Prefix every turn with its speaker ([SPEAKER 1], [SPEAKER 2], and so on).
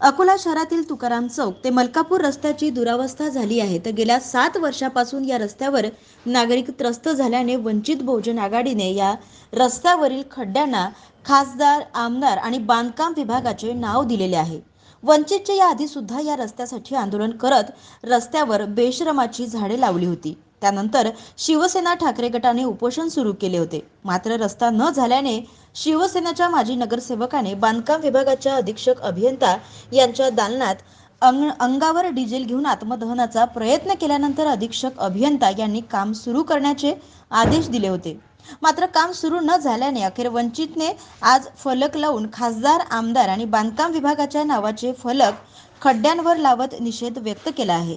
[SPEAKER 1] अकोला शहरातील तुकाराम चौक ते मलकापूर रस्त्याची दुरावस्था झाली आहे. तर गेल्या सात वर्षापासून या रस्त्यावर नागरिक त्रस्त झाल्याने वंचित बहुजन आघाडीने या रस्त्यावरील खड्ड्यांना खासदार आमदार आणि बांधकाम विभागाचे नाव दिलेले आहे. वंचितचे या आधी सुद्धा या रस्त्यासाठी आंदोलन करत रस्त्यावर बेशरमाची झाडे लावली होती. त्यानंतर शिवसेना ठाकरे गटाने उपोषण सुरू केले होते. मात्र रस्ता न झाल्याने शिवसेनेच्या माजी नगरसेवकाने बांधकाम विभागाच्या अधीक्षक अभियंता यांच्या दालनात अंग अंगावर डिझेल घेऊन आत्मदहनाचा प्रयत्न केल्यानंतर अधीक्षक अभियंता यांनी काम सुरू करण्याचे आदेश दिले होते. मात्र काम सुरू न झाल्याने अखेर वंचितने आज फलक लावून खासदार आमदार आणि बांधकाम विभागाच्या नावाचे फलक खड्ड्यांवर लावत निषेध व्यक्त केला आहे.